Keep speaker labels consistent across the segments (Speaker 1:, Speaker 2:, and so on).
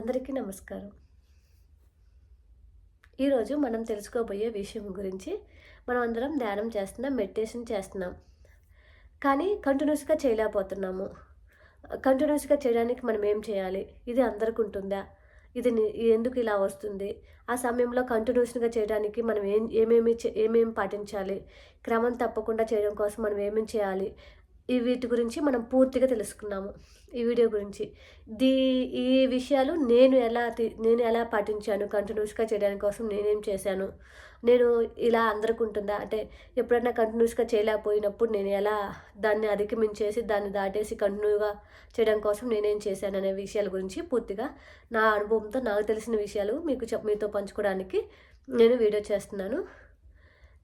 Speaker 1: అందరికీ నమస్కారం. ఈరోజు మనం తెలుసుకోబోయే విషయం గురించి మనం అందరం ధ్యానం చేస్తున్నాం మెడిటేషన్ చేస్తున్నాం. కానీ కంటిన్యూస్గా చేయలేకపోతున్నాము. కంటిన్యూస్గా చేయడానికి మనం ఏం చేయాలి? ఇది అందరికి ఉంటుందా? ఇది ఎందుకు ఇలా వస్తుంది? ఆ సమయంలో కంటిన్యూస్గా చేయడానికి మనం ఏం ఏమేమి ఏమేమి పాటించాలి? క్రమం తప్పకుండా చేయడం కోసం మనం ఏమేమి చేయాలి? ఈ వీటి గురించి మనం పూర్తిగా తెలుసుకున్నాము. ఈ వీడియో గురించి. దీ ఈ విషయాలు నేను ఎలా తి- నేను ఎలా పాటించాను కంటిన్యూస్గా చేయడానికి కోసం నేనేం చేశాను నేను ఇలా అందరికి ఉంటుందా అంటే ఎప్పుడైనా కంటిన్యూస్గా చేయలేకపోయినప్పుడు నేను ఎలా దాన్ని అధిగమించేసి దాన్ని దాటేసి కంటిన్యూగా చేయడం కోసం నేనేం చేశాను అనే విషయాల గురించి పూర్తిగా నా అనుభవంతో నాకు తెలిసిన విషయాలు మీకు చెప్ మీతో పంచుకోవడానికి నేను వీడియో చేస్తున్నాను.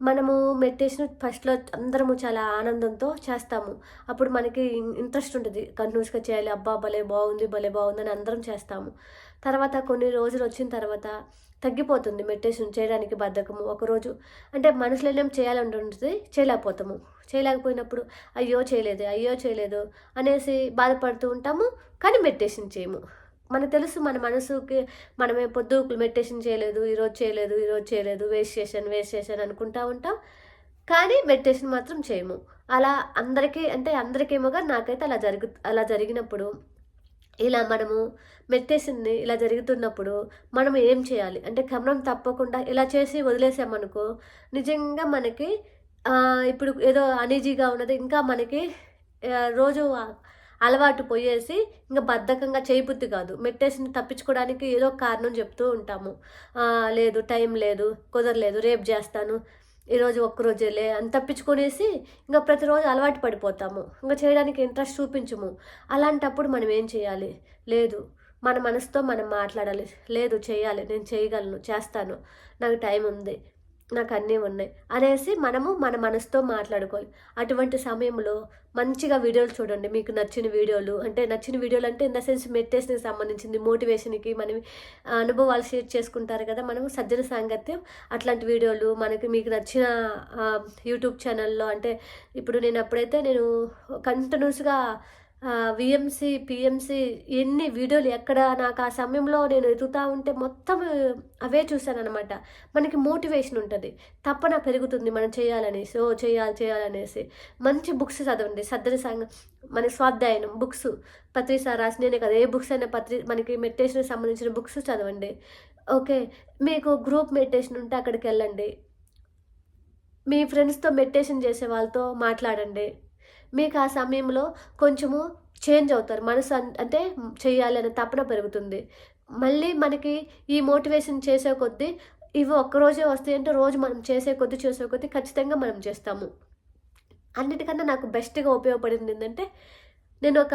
Speaker 1: మనము మెడిటేషన్ ఫస్ట్లో అందరము చాలా ఆనందంతో చేస్తాము. అప్పుడు మనకి ఇంట్రెస్ట్ ఉంటుంది. కంటిన్యూస్గా చేయాలి. అబ్బా భలే బాగుంది భలే బాగుంది అని అందరం చేస్తాము. తర్వాత కొన్ని రోజులు వచ్చిన తర్వాత తగ్గిపోతుంది మెడిటేషన్ చేయడానికి బద్ధకము. ఒకరోజు అంటే మనసులో ఏం చేయాలని ఉంటుంది చేయలేకపోతాము. చేయలేకపోయినప్పుడు అయ్యో చేయలేదు అయ్యో చేయలేదు అనేసి బాధపడుతూ ఉంటాము. కానీ మెడిటేషన్ చేయము. మనకు తెలుసు మన మనసుకి మనమే పొద్దు మెడిటేషన్ చేయలేదు ఈరోజు చేయలేదు ఈరోజు చేయలేదు వేస్ట్ చేశాను వేస్ట్ చేశాను అనుకుంటా ఉంటాం. కానీ మెడిటేషన్ మాత్రం చేయము. అలా అందరికీ అంటే అందరికేమోగా నాకైతే అలా జరుగు అలా జరిగినప్పుడు ఇలా మనము మెడిటేషన్ని ఇలా జరుగుతున్నప్పుడు మనం ఏం చేయాలి? అంటే క్రమం తప్పకుండా ఇలా చేసి వదిలేసామనుకో నిజంగా మనకి ఇప్పుడు ఏదో అనీజీగా ఉన్నది ఇంకా మనకి రోజు అలవాటు పోయేసి ఇంకా బద్ధకంగా చేయబుద్ధి కాదు. మెట్టేసింది తప్పించుకోవడానికి ఏదో ఒక కారణం చెప్తూ ఉంటాము. లేదు టైం లేదు కుదరలేదు రేపు చేస్తాను ఈరోజు ఒక్కరోజేలే అని తప్పించుకునేసి ఇంకా ప్రతిరోజు అలవాటు పడిపోతాము. ఇంకా చేయడానికి ఇంట్రెస్ట్ చూపించము. అలాంటప్పుడు మనం ఏం చేయాలి? లేదు మన మనసుతో మనం మాట్లాడాలి. లేదు చేయాలి నేను చేయగలను చేస్తాను నాకు టైం ఉంది. నాకు అన్నీ ఉన్నాయి. అనేసి మనము మన మనసుతో మాట్లాడుకోవాలి. అటువంటి సమయంలో మంచిగా వీడియోలు చూడండి. మీకు నచ్చిన వీడియోలు అంటే నచ్చిన వీడియోలు అంటే ఇన్ ద సెన్స్ మెడిటేషన్కి సంబంధించింది మోటివేషన్కి మనం అనుభవాలు షేర్ చేసుకుంటారు కదా మనము. సజ్జన సాంగత్యం అట్లాంటి వీడియోలు మనకి మీకు నచ్చిన యూట్యూబ్ ఛానల్లో అంటే ఇప్పుడు నేను అప్పుడైతే నేను కంటిన్యూస్గా విఎంసి పిఎంసి ఎన్ని వీడియోలు ఎక్కడ నాకు ఆ సమయంలో నేను ఎదుగుతూ ఉంటే మొత్తం అవే చూశానమాట మనకి మోటివేషన్ ఉంటుంది. తప్పన పెరుగుతుంది మనం చేయాలనేసి ఓ చేయాలి చేయాలనేసి. మంచి బుక్స్ చదవండి. సద్దరి సంఘ మన స్వాధ్యాయనం బుక్స్. పత్రిసా రాసినే కదా ఏ బుక్స్ అయినా పత్రి మనకి మెడిటేషన్కి సంబంధించిన బుక్స్ చదవండి. ఓకే మీకు గ్రూప్ మెడిటేషన్ ఉంటే అక్కడికి వెళ్ళండి. మీ ఫ్రెండ్స్తో మెడిటేషన్ చేసే వాళ్ళతో మాట్లాడండి. మీకు ఆ సమయంలో కొంచెము చేంజ్ అవుతారు. మనసు అంటే చేయాలనే తపన పెరుగుతుంది. మళ్ళీ మనకి ఈ మోటివేషన్ చేసే కొద్దీ ఇవి ఒక్కరోజే వస్తాయి అంటే రోజు మనం చేసే కొద్దీ చేసే కొద్దీ ఖచ్చితంగా మనం చేస్తాము. అన్నిటికన్నా నాకు బెస్ట్గా ఉపయోగపడింది ఏంటంటే నేను ఒక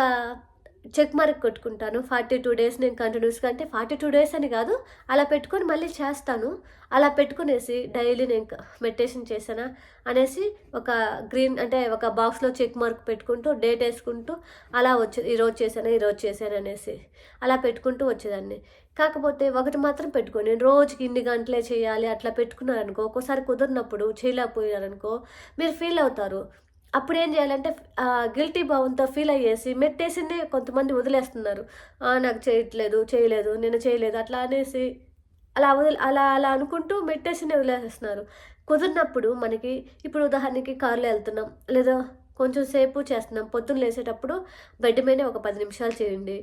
Speaker 1: చెక్ మార్క్ కొట్టుకుంటాను. ఫార్టీ టూ డేస్ నేను కంటిన్యూస్గా అంటే ఫార్టీ టూ డేస్ అని కాదు అలా పెట్టుకొని మళ్ళీ చేస్తాను. అలా పెట్టుకునేసి డైలీ నేను మెడిటేషన్ చేశానా అనేసి ఒక గ్రీన్ అంటే ఒక బాక్స్లో చెక్ మార్క్ పెట్టుకుంటూ డేట్ వేసుకుంటూ అలా వచ్చే ఈరోజు చేశాను ఈరోజు చేశాను అనేసి అలా పెట్టుకుంటూ వచ్చేదాన్ని. కాకపోతే ఒకటి మాత్రం పెట్టుకో నేను రోజుకి ఇన్ని గంటలే చేయాలి అట్లా పెట్టుకున్నారనుకో ఒక్కోసారి కుదిరినప్పుడు చేయలేకపోయారనుకో మీరు ఫీల్ అవుతారు. అప్పుడు ఏం చేయాలంటే గిల్టీ భావంతో ఫీల్ అయ్యేసి మెట్టేసింది కొంతమంది వదిలేస్తున్నారు. నాకు చేయట్లేదు చేయలేదు నేను చేయలేదు అట్లా అనేసి అలా వదిలి అలా అలా అనుకుంటూ మెట్టేసినే వదిలేస్తున్నారు. కుదిరినప్పుడు మనకి ఇప్పుడు ఉదాహరణకి కారులో వెళ్తున్నాం లేదా కొంచెం సేపు చేస్తున్నాం పొద్దున్న లేసేటప్పుడు బెడ్ మీద ఒక పది నిమిషాలు చేయండి.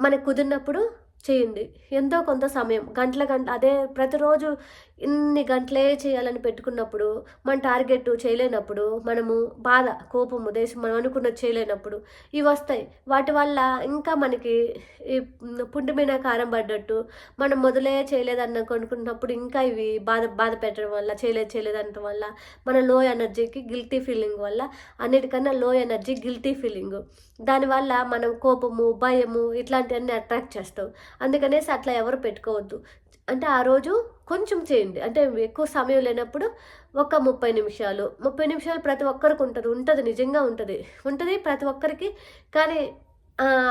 Speaker 1: మనకు కుదిరినప్పుడు చేయండి. ఎంతో కొంత సమయం గంటల గంట అదే ప్రతిరోజు ఇన్ని గంటలే చేయాలని పెట్టుకున్నప్పుడు మన టార్గెట్ చేయలేనప్పుడు మనము బాధ కోపము దేశం మనం అనుకున్నది చేయలేనప్పుడు ఇవి వస్తాయి. వాటి వల్ల ఇంకా మనకి ఈ పుండి మీద కారం పడ్డట్టు మనం మొదలే చేయలేదన్న అనుకున్నప్పుడు ఇంకా ఇవి బాధ బాధ పెట్టడం వల్ల చేయలేదు చేయలేదు అనడం వల్ల మన లో ఎనర్జీకి గిల్టీ ఫీలింగ్ వల్ల అన్నిటికన్నా లో ఎనర్జీ గిల్టీ ఫీలింగ్ దానివల్ల మనం కోపము భయము ఇట్లాంటివన్నీ అట్రాక్ట్ చేస్తాం. అందుకనేసి అట్లా ఎవరు పెట్టుకోవద్దు. అంటే ఆ రోజు కొంచెం చేయండి. అంటే ఎక్కువ సమయం లేనప్పుడు ఒక ముప్పై నిమిషాలు ముప్పై నిమిషాలు ప్రతి ఒక్కరికి ఉంటుంది ఉంటుంది నిజంగా ఉంటుంది. ఉంటుంది ప్రతి ఒక్కరికి కానీ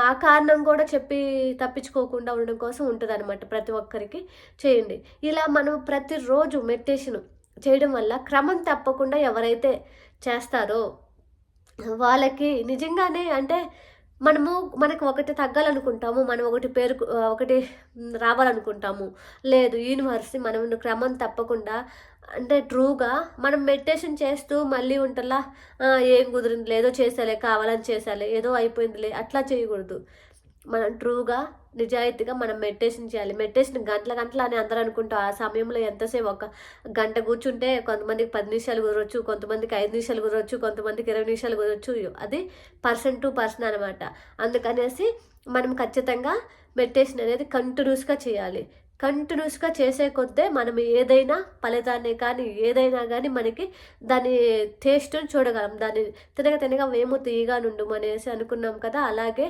Speaker 1: ఆ కారణం కూడా చెప్పి తప్పించుకోకుండా ఉండడం కోసం ఉంటుంది అనమాట ప్రతి ఒక్కరికి చేయండి. ఇలా మనం ప్రతిరోజు మెడిటేషన్ చేయడం వల్ల క్రమం తప్పకుండా ఎవరైతే చేస్తారో వాళ్ళకి నిజంగానే అంటే మనము మనకు ఒకటి తగ్గాలనుకుంటాము మనం ఒకటి పేరు ఒకటి రావాలనుకుంటాము. లేదు యూనివర్స్ మనం క్రమం తప్పకుండా అంటే ట్రూగా మనం మెడిటేషన్ చేస్తూ మళ్ళీ ఉంటలా ఏం కుదిరింది లేదో చేసాలే కావాలని చేసాలే ఏదో అయిపోయిందిలే అట్లా చేయకూడదు. మనం ట్రూగా నిజాయితీగా మనం మెడిటేషన్ చేయాలి. మెడిటేషన్ గంటల గంటల అని అందరూ అనుకుంటాం ఆ సమయంలో ఎంతసేపు ఒక గంట కూర్చుంటే కొంతమందికి పది నిమిషాలు కుదరొచ్చు కొంతమందికి ఐదు నిమిషాలు కుదరొచ్చు కొంతమందికి ఇరవై నిమిషాలు కుదరొచ్చు. అది పర్సన్ టు పర్సన్ అనమాట అందుకనేసి మనం ఖచ్చితంగా మెడిటేషన్ అనేది కంటిన్యూస్గా చేయాలి. కంటిన్యూస్గా చేసే కొద్దే మనం ఏదైనా ఫలితాన్ని కానీ ఏదైనా కానీ మనకి దాని టేస్ట్ని చూడగలం. దాన్ని తినగా తినగా వేము తీయగా నుండు అనేసి అనుకున్నాం కదా అలాగే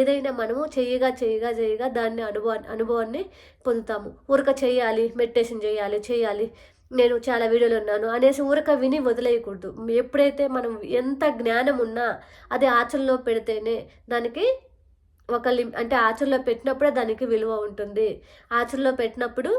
Speaker 1: ఏదైనా మనము చేయగా చేయగా చేయగా దాన్ని అనుభవా అనుభవాన్ని పొందుతాము. ఊరక చేయాలి మెడిటేషన్ చేయాలి చేయాలి నేను చాలా వీడియోలు ఉన్నాను అనేసి ఊరక విని వదిలేయకూడదు. ఎప్పుడైతే మనం ఎంత జ్ఞానం ఉన్నా అది ఆచరణలో పెడితేనే దానికి ఒక లిమ్ అంటే ఆచరణలో పెట్టినప్పుడే దానికి విలువ ఉంటుంది. ఆచరణలో పెట్టినప్పుడు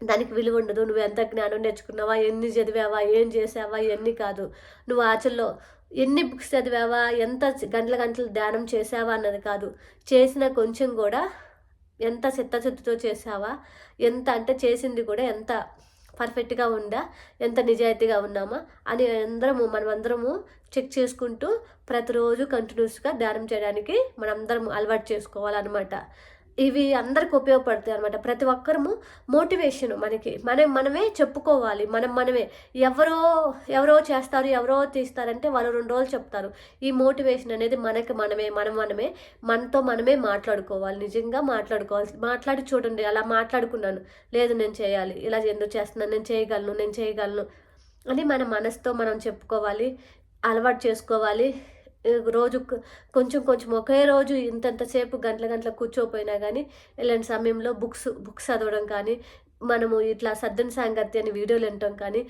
Speaker 1: దానికి విలువ ఉండదు. నువ్వు ఎంత జ్ఞానం నేర్చుకున్నావా ఎన్ని చదివావా ఏం చేసావా ఎన్ని కాదు. నువ్వు ఆచరణలో ఎన్ని బుక్స్ చదివావా ఎంత గంటల గంటలు ధ్యానం చేసావా అన్నది కాదు. చేసిన కొంచెం కూడా ఎంత చిత్తశుద్ధితో చేసావా ఎంత అంటే చేసింది కూడా ఎంత పర్ఫెక్ట్గా ఉందా? ఎంత నిజాయితీగా ఉన్నామా? అని అందరము మనమందరము చెక్ చేసుకుంటూ ప్రతిరోజు కంటిన్యూస్గా ధ్యానం చేయడానికి మనందరం అలవాటు చేసుకోవాలన్నమాట. ఇవి అందరికి ఉపయోగపడతాయి అనమాట ప్రతి ఒక్కరము మోటివేషన్ మనకి. మనం మనమే చెప్పుకోవాలి. మనం మనమే ఎవరో ఎవరో చేస్తారు ఎవరో తీస్తారంటే వాళ్ళు రెండు రోజులు చెప్తారు. ఈ మోటివేషన్ అనేది మనకి మనమే మనం మనమే మనతో మనమే మాట్లాడుకోవాలి. నిజంగా మాట్లాడుకోవాలి మాట్లాడి చూడండి. అలా మాట్లాడుకున్నాను. లేదు నేను చేయాలి. ఇలా ఎందుకు చేస్తున్నాను? నేను చేయగలను నేను చేయగలను అని మన మనసుతో మనం చెప్పుకోవాలి అలవాటు చేసుకోవాలి. రోజు కొంచెం కొంచెం ఒకే రోజు ఇంతంతసేపు గంటల గంటల కూర్చోపోయినా కానీ ఇలాంటి సమయంలో బుక్స్ బుక్స్ చదవడం కానీ మనము ఇట్లా సద్దన సాంగత్య అని వీడియోలు వినటం కానీ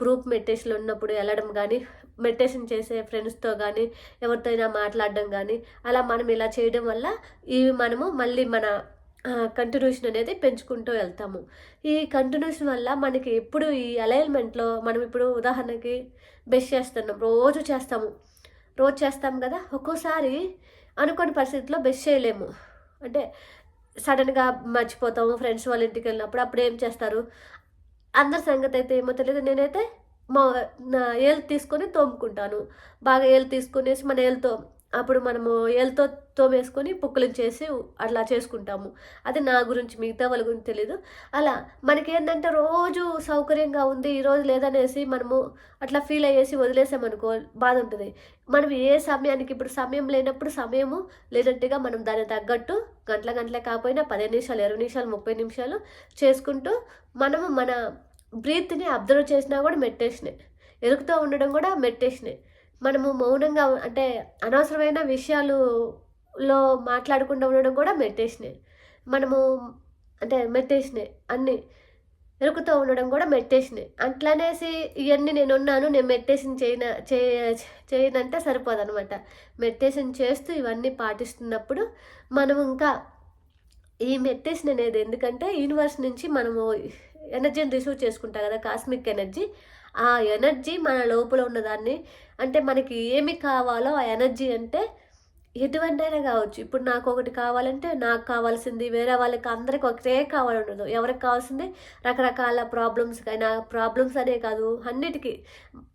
Speaker 1: గ్రూప్ మెడిటేషన్లో ఉన్నప్పుడు వెళ్ళడం కానీ మెడిటేషన్ చేసే ఫ్రెండ్స్తో కానీ ఎవరితో అయినా మాట్లాడడం కానీ అలా మనం ఇలా చేయడం వల్ల ఇవి మనము మళ్ళీ మన కంటిన్యూషన్ అనేది పెంచుకుంటూ వెళ్తాము. ఈ కంటిన్యూషన్ వల్ల మనకి ఎప్పుడు ఈ అలైన్మెంట్లో మనం ఇప్పుడు ఉదాహరణకి బెస్ట్ చేస్తున్నాం రోజు చేస్తాము. రోజు చేస్తాం కదా ఒక్కోసారి అనుకోని పరిస్థితిలో బెస్ట్ చేయలేము. అంటే సడన్గా మర్చిపోతాము ఫ్రెండ్స్ వాళ్ళ ఇంటికి వెళ్ళినప్పుడు అప్పుడు ఏం చేస్తారు? అందరి సంగతి అయితే ఏమో తెలియదు. నేనైతే మా నా ఏళ్ళు తీసుకొని తోముకుంటాను. బాగా ఏళ్ళు తీసుకునేసి మన ఏళ్ళతో అప్పుడు మనము ఎల్తో తోమేసుకొని చేసి అట్లా చేసుకుంటాము. అది నా గురించి మిగతా వాళ్ళ గురించి తెలీదు. అలా మనకి ఏంటంటే రోజు సౌకర్యంగా ఉంది ఈరోజు లేదనేసి మనము అట్లా ఫీల్ అయ్యేసి వదిలేసామనుకో బాధ ఉంటుంది. మనం ఏ సమయానికి ఇప్పుడు సమయం లేనప్పుడు సమయము లేనట్టుగా మనం దాన్ని తగ్గట్టు గంటల గంటలే కాకపోయినా పదిహేను నిమిషాలు ఇరవై నిమిషాలు ముప్పై నిమిషాలు చేసుకుంటూ మనము మన బ్రీత్ని అబ్జర్వ్ చేసినా కూడా మెడిటేషనే ఎరుకుతో ఉండడం కూడా మెడిటేషనే మనము మౌనంగా అంటే అనవసరమైన విషయాలులో మాట్లాడకుండా ఉండడం కూడా మెడిటేషనే మనము అంటే మెడిటేషనే అన్నీ ఎరుకుతూ ఉండడం కూడా మెడిటేషనే అట్లనేసి ఇవన్నీ నేను ఉన్నాను నేను మెడిటేషన్ చేయన చేయనంటే సరిపోదనమాట. మెడిటేషన్ చేస్తూ ఇవన్నీ పాటిస్తున్నప్పుడు మనం ఇంకా ఈ మెడిటేషన్ అనేది ఎందుకంటే యూనివర్స్ నుంచి మనము ఎనర్జీని రిసీవ్ చేసుకుంటాం కదా కాస్మిక్ ఎనర్జీ. ఆ ఎనర్జీ మన లోపల ఉన్నదాన్ని అంటే మనకి ఏమి కావాలో ఆ ఎనర్జీ అంటే ఎటువంటైనా కావచ్చు. ఇప్పుడు నాకు ఒకటి కావాలంటే నాకు కావాల్సింది వేరే వాళ్ళకి అందరికి ఒకటే కావాలండదు ఎవరికి కావాల్సింది రకరకాల ప్రాబ్లమ్స్ అయినా ప్రాబ్లమ్స్ అనే కాదు. అన్నిటికీ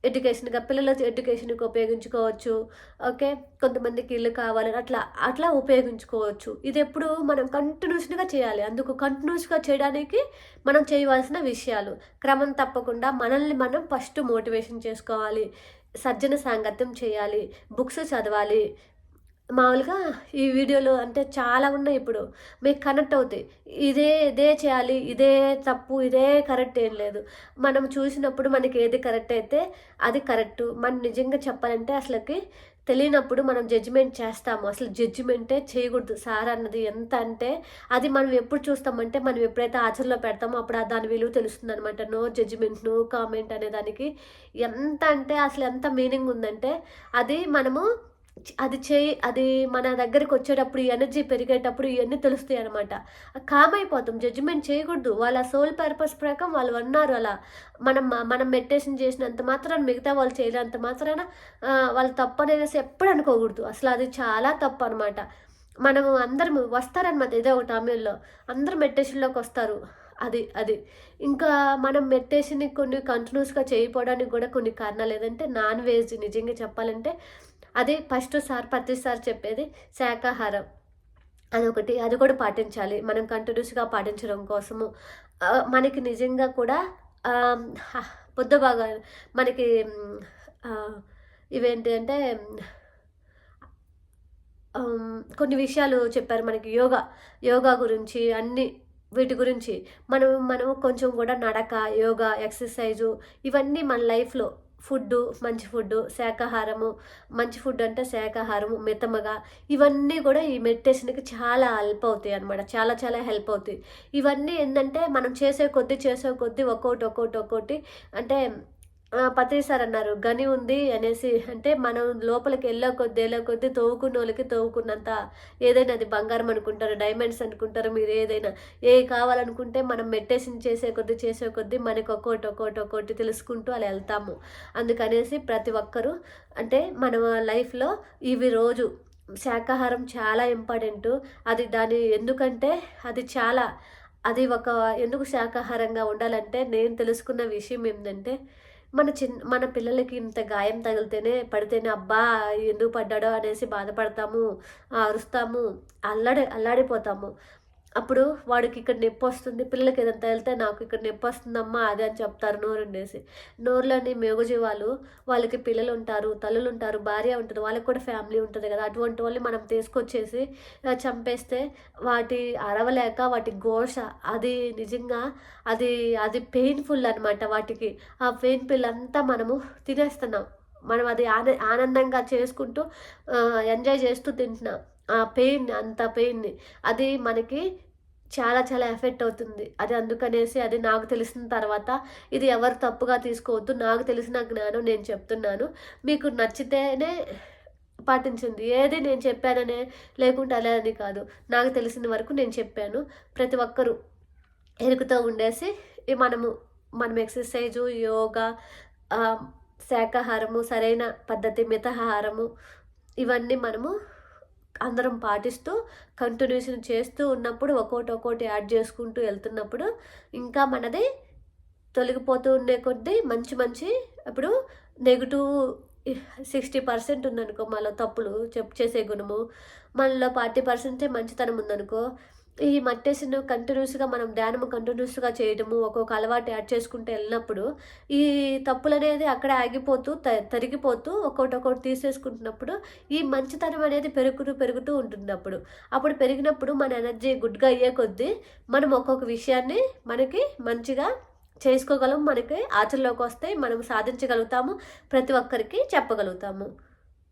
Speaker 1: ఎడ్యుకేషన్గా పిల్లల ఎడ్యుకేషన్కి ఉపయోగించుకోవచ్చు. ఓకే? కొంతమందికి ఇల్లు కావాలని అట్లా అట్లా ఉపయోగించుకోవచ్చు. ఇది ఎప్పుడు మనం కంటిన్యూస్గా చేయాలి. అందుకు కంటిన్యూస్గా చేయడానికి మనం చేయవలసిన విషయాలు. క్రమం తప్పకుండా మనల్ని మనం ఫస్ట్ మోటివేషన్ చేసుకోవాలి. సజ్జన సాంగత్యం చేయాలి. బుక్స్ చదవాలి. మామూలుగా ఈ వీడియోలు అంటే చాలా ఉన్నాయి ఇప్పుడు. మీకు కనెక్ట్ అవుతాయి. ఇదే ఇదే చేయాలి ఇదే తప్పు ఇదే కరెక్ట్ ఏం లేదు. మనం చూసినప్పుడు మనకి ఏది కరెక్ట్ అయితే అది కరెక్ట్. మనం నిజంగా చెప్పాలంటే అసలుకి తెలియనప్పుడు మనం జడ్జిమెంట్ చేస్తాము. అసలు జడ్జిమెంటే చేయకూడదు. సార్ అన్నది ఎంత అంటే అది మనం ఎప్పుడు చూస్తామంటే మనం ఎప్పుడైతే ఆచరణలో పెడతామో అప్పుడు దాని విలువ తెలుస్తుంది అనమాట నో జడ్జిమెంట్ నో కామెంట్ అనే దానికి ఎంత అంటే అసలు ఎంత మీనింగ్ ఉందంటే అది మనము అది చేయి అది మన దగ్గరికి వచ్చేటప్పుడు ఎనర్జీ పెరిగేటప్పుడు ఇవన్నీ తెలుస్తాయి అనమాట కామ్ అయిపోతాం జడ్జిమెంట్ చేయకూడదు. వాళ్ళ సోల్ పర్పస్ ప్రకారం వాళ్ళు అన్నారు అలా. మనం మనం మెడిటేషన్ చేసినంత మాత్రాన మిగతా వాళ్ళు చేయలేనంత మాత్రాన వాళ్ళు తప్పు అనేసి ఎప్పుడు అనుకోకూడదు. అసలు అది చాలా తప్పు అనమాట మనము అందరం వస్తారనమాట ఏదో ఒక సమయంలో. అందరు మెడిటేషన్లోకి వస్తారు. అది అది. ఇంకా మనం మెడిటేషన్ కొన్ని కంటిన్యూస్గా చేయకపోవడానికి కూడా కొన్ని కారణాలు. ఏదంటే నాన్ వెజ్ నిజంగా చెప్పాలంటే అదే ఫస్ట్ సార్ ప్రతి సార్ చెప్పేది శాకాహారం అదొకటి. అది కూడా పాటించాలి. మనం కంటిన్యూస్గా పాటించడం కోసము. మనకి నిజంగా కూడా పొద్దు బాగా మనకి ఇవేంటి అంటే కొన్ని విషయాలు చెప్పారు మనకి. యోగా. యోగా గురించి అన్ని వీటి గురించి. మనం మనం కొంచెం కూడా నడక యోగా ఎక్సర్సైజు ఇవన్నీ మన లైఫ్లో ఫుడ్ మంచి ఫుడ్ శాకాహారము మంచి ఫుడ్ అంటే శాకాహారము మితమగా ఇవన్నీ కూడా ఈ మెడిటేషన్కి చాలా హెల్ప్ అవుతాయి అనమాట చాలా చాలా హెల్ప్ అవుతాయి. ఇవన్నీ ఏంటంటే మనం చేసే కొద్దీ చేసే కొద్దీ ఒక్కోటి ఒక్కోటి ఒక్కోటి అంటే పత్రి సార్ అన్నారు గని ఉంది అనేసి అంటే మనం లోపలికి వెళ్ళే కొద్ది వెళ్ళే కొద్ది తవ్వుకున్న వాళ్ళకి తవ్వుకున్నంత ఏదైనా అది బంగారం అనుకుంటారు డైమండ్స్ అనుకుంటారు మీరు ఏదైనా ఏ కావాలనుకుంటే మనం మెట్టేసిన చేసే కొద్ది చేసే కొద్ది మనకి ఒక్కోటి ఒక్కోటి ఒక్కోటి తెలుసుకుంటూ అలా వెళ్తాము. అందుకనేసి ప్రతి ఒక్కరూ అంటే మన లైఫ్లో ఇవి రోజు శాకాహారం చాలా ఇంపార్టెంట్. అది దాని ఎందుకంటే అది చాలా అది ఒక ఎందుకు శాకాహారంగా ఉండాలంటే నేను తెలుసుకున్న విషయం ఏంటంటే మన చిన్న మన పిల్లలకి ఇంత గాయం తగిలితేనే పడితేనే అబ్బా ఎందుకు పడ్డాడో అనేసి బాధపడతాము అరుస్తాము అల్లాడి అల్లాడిపోతాము. అప్పుడు వాడికి ఇక్కడ నొప్పి వస్తుంది పిల్లలకి ఏదంతా వెళ్తే నాకు ఇక్కడ నొప్పి వస్తుందమ్మా అదే అని చెప్తారు నోరు ఉండేసి నోరులోని మేఘజీవాలు వాళ్ళకి పిల్లలు ఉంటారు తల్లులు ఉంటారు భార్య ఉంటుంది వాళ్ళకి కూడా ఫ్యామిలీ ఉంటుంది కదా. అటువంటి వాళ్ళని మనం తీసుకొచ్చేసి చంపేస్తే వాటి అరవలేక వాటి ఘోష అది నిజంగా అది అది పెయిన్ఫుల్ అనమాట వాటికి. ఆ పెయిన్ పిల్ అంతా మనము తినేస్తున్నాం. మనం అది ఆన ఆనందంగా చేసుకుంటూ ఎంజాయ్ చేస్తూ తింటున్నాం. ఆ పెయిన్ అంత పెయిన్ అది మనకి చాలా చాలా ఎఫెక్ట్ అవుతుంది. అది అందుకనేసి అది నాకు తెలిసిన తర్వాత ఇది ఎవరు తప్పుగా తీసుకోవద్దు. నాకు తెలిసిన జ్ఞానం నేను చెప్తున్నాను. మీకు నచ్చితేనే పాటించింది ఏది నేను చెప్పాననే లేకుంటే అలా అని కాదు. నాకు తెలిసిన వరకు నేను చెప్పాను. ప్రతి ఒక్కరూ ఎరుకుతూ ఉండేసి మనము మనం ఎక్సర్సైజు యోగా శాకాహారము సరైన పద్ధతి మితాహారము ఇవన్నీ మనము అందరం పాటిస్తూ కంటిన్యూషన్ చేస్తూ ఉన్నప్పుడు ఒక్కోటి ఒక్కోటి యాడ్ చేసుకుంటూ వెళ్తున్నప్పుడు ఇంకా మనది తొలగిపోతూ ఉండే కొద్దీ మంచి మంచి ఇప్పుడు నెగిటివ్ సిక్స్టీ పర్సెంట్ ఉందనుకో మనలో తప్పులు చెప్ చేసే గుణము మనలో ఫార్టీ పర్సెంటే మంచితనం ఉందనుకో ఈ మట్టేసిన కంటిన్యూస్గా మనం ధ్యానము కంటిన్యూస్గా చేయడము ఒక్కొక్క అలవాటు యాడ్ చేసుకుంటూ వెళ్ళినప్పుడు ఈ తప్పులు అనేది అక్కడ ఆగిపోతూ త తరిగిపోతూ ఒక్కొక్కటి ఒక్కొక్కటి తీసేసుకుంటున్నప్పుడు ఈ మంచితనం అనేది పెరుగుతూ పెరుగుతూ ఉంటుంది అప్పుడు అప్పుడు పెరిగినప్పుడు మన ఎనర్జీ గుడ్గా అయ్యే కొద్దీ మనం ఒక్కొక్క విషయాన్ని మనకి మంచిగా చేసుకోగలం మనకి ఆచరణలోకి వస్తే మనం సాధించగలుగుతాము ప్రతి ఒక్కరికి చెప్పగలుగుతాము.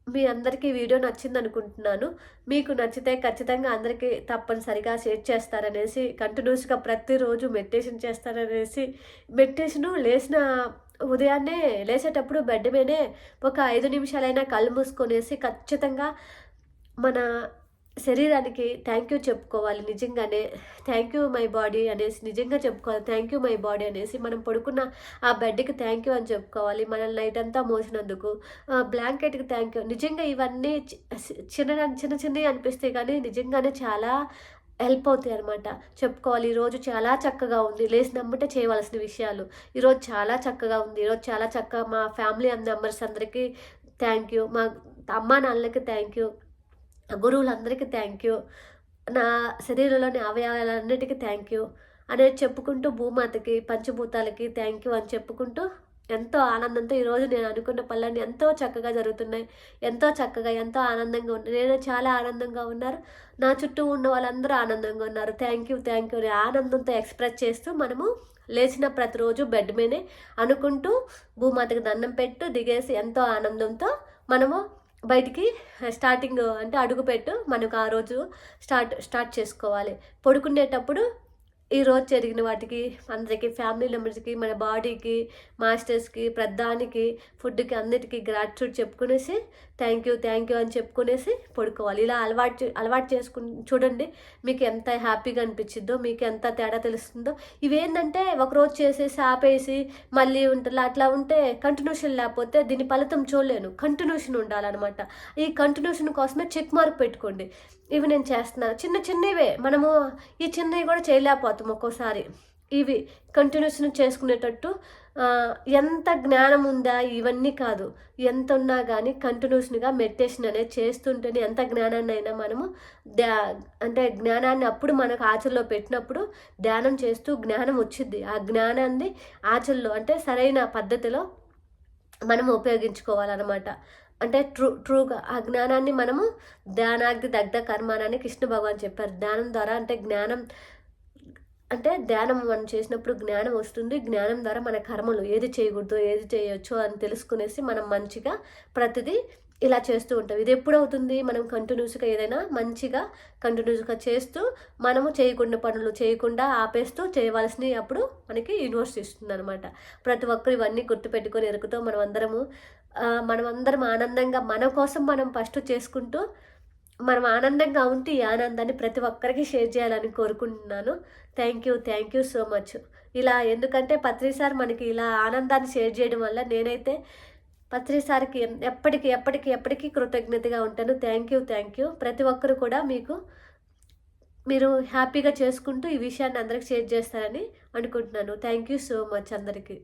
Speaker 1: మీ అందరికీ వీడియో నచ్చింది అనుకుంటున్నాను మీకు నచ్చితే ఖచ్చితంగా అందరికీ తప్పనిసరిగా షేర్ చేస్తారనేసి కంటిన్యూస్గా ప్రతిరోజు మెడిటేషన్ చేస్తారనేసి మెడిటేషను లేచిన ఉదయాన్నే లేచేటప్పుడు బెడ్ మీదే ఒక ఐదు నిమిషాలైనా కళ్ళు మూసుకొనేసి ఖచ్చితంగా మన శరీరానికి థ్యాంక్ యూ చెప్పుకోవాలి నిజంగానే. థ్యాంక్ యూ మై బాడీ అనేసి నిజంగా చెప్పుకోవాలి. థ్యాంక్ యూ మై బాడీ అనేసి మనం పడుకున్న ఆ బెడ్కి థ్యాంక్ యూ అని చెప్పుకోవాలి. మనల్ని నైట్ అంతా మోసినందుకు. బ్లాంకెట్కి థ్యాంక్ యూ నిజంగా ఇవన్నీ చిన్న చిన్న చిన్నవి అనిపిస్తాయి కానీ నిజంగానే చాలా హెల్ప్ అవుతాయి అనమాట చెప్పుకోవాలి. ఈరోజు చాలా చక్కగా ఉంది. లేచినమ్మటే చేయవలసిన విషయాలు. ఈరోజు చాలా చక్కగా ఉంది. ఈరోజు చాలా చక్కగా మా ఫ్యామిలీ మెంబర్స్ అందరికీ థ్యాంక్ యూ మా అమ్మా నాన్నలకి థ్యాంక్ యూ గురువులందరికీ థ్యాంక్ యూ నా శరీరంలోని అవయవాలన్నిటికీ థ్యాంక్ యూ అనేది చెప్పుకుంటూ భూమాతకి పంచభూతాలకి థ్యాంక్ యూ అని చెప్పుకుంటూ ఎంతో ఆనందంతో ఈరోజు నేను అనుకున్న పనులన్నీ ఎంతో చక్కగా జరుగుతున్నాయి. ఎంతో చక్కగా ఎంతో ఆనందంగా ఉంది నేను చాలా ఆనందంగా ఉన్నారు. నా చుట్టూ ఉన్న వాళ్ళందరూ ఆనందంగా ఉన్నారు. థ్యాంక్ యూ థ్యాంక్ యూ ఆనందంతో ఎక్స్ప్రెస్ చేస్తూ మనము లేచిన ప్రతిరోజు బెడ్ మీదే అనుకుంటూ భూమాతకి దండం పెట్టు దిగేసి ఎంతో ఆనందంతో మనము బయటికి స్టార్టింగ్ అంటే అడుగుపెట్టు మనకు ఆ రోజు స్టార్ట్ స్టార్ట్ చేసుకోవాలి. పడుకునేటప్పుడు ఈ రోజు జరిగిన వాటికి అందరికీ ఫ్యామిలీ మెంబర్స్కి మన బాడీకి మాస్టర్స్కి ప్రధానికి ఫుడ్కి అన్నిటికీ గ్రాట్యూడ్ చెప్పుకునేసి థ్యాంక్ యూ థ్యాంక్ యూ అని చెప్పుకునేసి పడుకోవాలి. ఇలా అలవాటు అలవాటు చేసుకు చూడండి మీకు ఎంత హ్యాపీగా అనిపించిద్దో మీకు ఎంత తేడా తెలుస్తుందో. ఇవేంటంటే ఒకరోజు చేసేసి ఆపేసి మళ్ళీ ఉంటుందా అట్లా ఉంటే కంటిన్యూషన్ లేకపోతే దీని ఫలితం చూడలేను. కంటిన్యూషన్ ఉండాలన్నమాట. ఈ కంటిన్యూషన్ కోసమే చెక్ మార్క్ పెట్టుకోండి. ఇవి నేను చేస్తున్నాను చిన్న చిన్నవే. మనము ఈ చిన్నవి కూడా చేయలేకపోతాం ఒక్కోసారి ఇవి కంటిన్యూషన్ చేసుకునేటట్టు ఎంత జ్ఞానం ఉందా ఇవన్నీ కాదు. ఎంత ఉన్నా కానీ కంటిన్యూషన్గా మెడిటేషన్ అనేది చేస్తుంటేనే ఎంత జ్ఞానాన్ని అయినా మనము ధ్యా అంటే జ్ఞానాన్ని అప్పుడు మనకు ఆచరణలో పెట్టినప్పుడు ధ్యానం చేస్తూ జ్ఞానం వచ్చింది ఆ జ్ఞానాన్ని ఆచరణలో అంటే సరైన పద్ధతిలో మనం ఉపయోగించుకోవాలన్నమాట. అంటే ట్రూ ట్రూగా ఆ జ్ఞానాన్ని మనము ధ్యానాగ్ని దగ్ధ కర్మానని కృష్ణ భగవాన్ చెప్పారు. ధ్యానం ద్వారా అంటే జ్ఞానం అంటే ధ్యానం మనం చేసినప్పుడు జ్ఞానం వస్తుంది. జ్ఞానం ద్వారా మన కర్మలు ఏది చేయకూడదు ఏది చేయొచ్చు అని తెలుసుకునేసి మనం మంచిగా ప్రతిదీ ఇలా చేస్తూ ఉంటాం. ఇది ఎప్పుడు అవుతుంది మనం కంటిన్యూస్గా ఏదైనా మంచిగా కంటిన్యూస్గా చేస్తూ మనము చేయకుండా పనులు చేయకుండా ఆపేస్తూ చేయవలసినవి అప్పుడు మనకి యూనివర్స్ ఇస్తుంది అనమాట ప్రతి ఒక్కరు ఇవన్నీ గుర్తుపెట్టుకొని ఎరుకుతో మనం అందరము మనం అందరం ఆనందంగా మన కోసం మనం ఫస్ట్ చేసుకుంటూ మనం ఆనందంగా ఉంటే ఈ ఆనందాన్ని ప్రతి ఒక్కరికి షేర్ చేయాలని కోరుకుంటున్నాను. Thank you thank you so much ఇలా ఎందుకంటే పత్రి సార్ మనకి ఇలా ఆనందాన్ని షేర్ చేయడం వల్ల నేనైతే పత్రిసార్కి ఎప్పటికి ఎప్పటికీ ఎప్పటికీ ఎప్పటికీ కృతజ్ఞతగా ఉంటాను. థ్యాంక్ యూ థ్యాంక్ యూ ప్రతి ఒక్కరు కూడా మీకు మీరు హ్యాపీగా చేసుకుంటూ ఈ విషయాన్ని అందరికి షేర్ చేస్తారని అనుకుంటున్నాను. థ్యాంక్ యూ సో మచ్ అందరికీ.